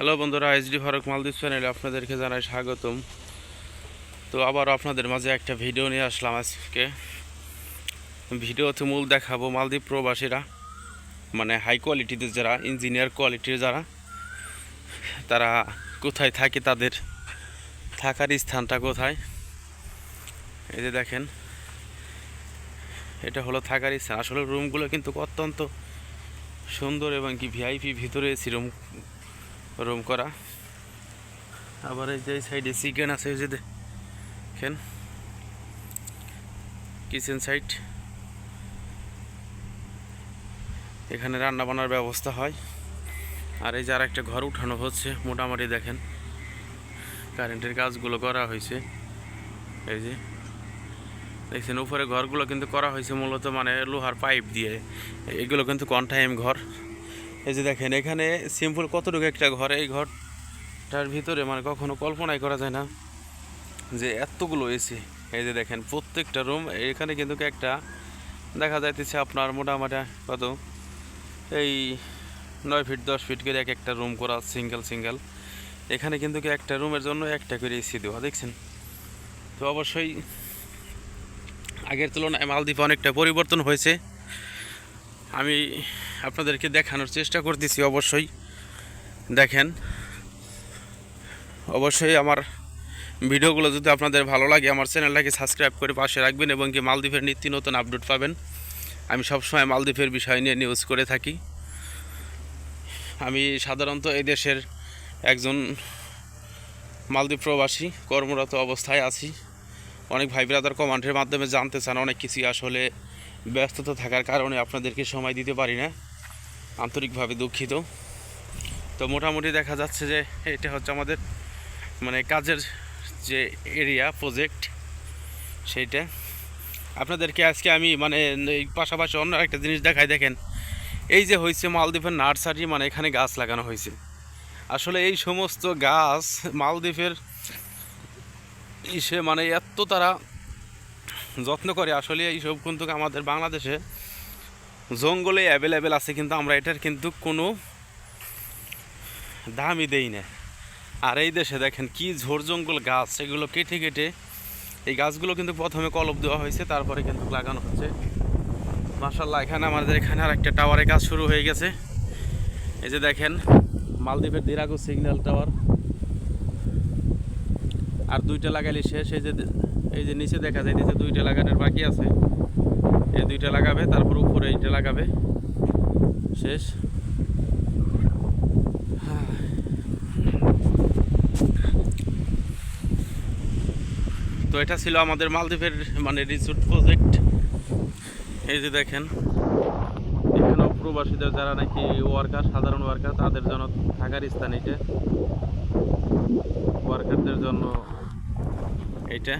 Hello বন্ধুরা HD Faruk মালদ্বীপ চ্যানেলে আপনাদেরকে জানাই স্বাগতম। তো আবার আপনাদের মাঝে একটা ভিডিও নিয়ে আসলাম আজকে। ভিডিওতে মূল দেখাবো মালদ্বীপ প্রবাসীরা মানে হাই কোয়ালিটিতে যারা ইঞ্জিনিয়ার কোয়ালিটির যারা, তারা কোথায় থাকে, তাদের থাকার স্থানটা কোথায়? এই যে দেখেন, এটা হলো থাকার স্থান। আসলে রুমগুলো কিন্তু অত্যন্ত সুন্দর এবং কি ভিআইপি ভিতরে এসি রুম রুম করা। আবার এই যে সাইডে চিকেন আছে, এই যে দেখেন কিচেন সাইড এখানে রান্না বান্নার ব্যবস্থা হয়। আর এই যে একটা ঘর উঠানো হচ্ছে, মোটামুটি দেখেন। কারেন্টের কাজগুলো করা হয়েছে। এই যে। দেখছেন, উপরে ঘরগুলো কিন্তু করা হয়েছে মূলত মানে লোহার পাইপ দিয়ে। এগুলো কিন্তু কনটাইম ঘর। এই যে দেখেন, এখানে সিম্পল কতটুকু একটা ঘর, এই ঘরটার ভিতরে মানে কখনো কল্পনাই করা যায় না যে এতগুলো এসি। এই যে দেখেন, প্রত্যেকটা রুম এখানে কিন্তু একটা দেখা যাইতেছে আপনার মোটামুটি কত? এই নয় ফিট দশ ফিট করে এক একটা রুম করা সিঙ্গেল সিঙ্গেল এখানে কিন্তু একটা রুমের জন্য একটা করে এসি দেওয়া, দেখছেন? তো অবশ্যই আগের তুলনায় মালদ্বীপে অনেকটা পরিবর্তন হয়েছে। আমি আপনাদেরকে দেখানোর চেষ্টা করতেছি অবশ্যই। দেখেন, অবশ্যই আমার ভিডিওগুলো যদি আপনাদের ভালো লাগে, আমার চ্যানেলটাকে সাবস্ক্রাইব করে পাশে রাখবেন এবং কি মালদ্বীপের নিত্য নতুন আপডেট পাবেন। আমি সবসময় মালদ্বীপের বিষয় নিয়ে নিউজ করে থাকি। আমি সাধারণত এই দেশের একজন মালদ্বীপ প্রবাসী, কর্মরত অবস্থায় আছি। অনেক ভাই ব্রাদার কমান্ডের মাধ্যমে জানতে চান অনেক কিছুই আসলে ব্যস্ততা থাকার কারণে আপনাদেরকে সময় দিতে পারি না, আন্তরিকভাবে দুঃখিত। তো মোটামুটি দেখা যাচ্ছে যে এটা হচ্ছে আমাদের মানে কাজের যে এরিয়া প্রজেক্ট সেইটা। আপনাদেরকে আজকে আমি মানে এই পাশাপাশি অন্য একটা জিনিস দেখাই, দেখেন। এই যে হয়েছে মালদ্বীপের নার্সারি মানে এখানে গাছ লাগানো হয়েছে আসলে এই সমস্ত গাছ মালদ্বীপের ইসে মানে এত তারা যত্ন করে আসলে এইসব কিন্তু আমাদের বাংলাদেশে জঙ্গলে অ্যাভেলেবেল আছে, কিন্তু আমরা এটার কিন্তু কোনো দামই দেই না। আর এই দেশে দেখেন কি ঝোড় জঙ্গল গাছ সেগুলো কেটে কেটে এই গাছগুলো কিন্তু প্রথমে কলপ দেওয়া হয়েছে, তারপরে কিন্তু লাগানো হচ্ছে। মাসাল্লাহ এখানে আমাদের এখানে আর একটা টাওয়ারের কাজ শুরু হয়ে গেছে। এই যে দেখেন, মালদ্বীপের দিরাগো সিগন্যাল টাওয়ার আর দুইটা লাগাইলে শেষ, এই যে এই যে নিচে দেখা যাইতেছে দুইটা লাগানোর বাকি আছে। এই দুইটা লাগাবে, তারপর উপরে এইটা লাগাবে। শেষ। তো এটা ছিল আমাদের মালদ্বীপের মানে রিসোর্ট প্রজেক্ট এই যে দেখেন এখানেও প্রবাসীদের যারা নাকি ওয়ার্কার সাধারণ ওয়ার্কার তাদের জন্য থাকার স্থান এটা ওয়ার্কারদের জন্য এইটা।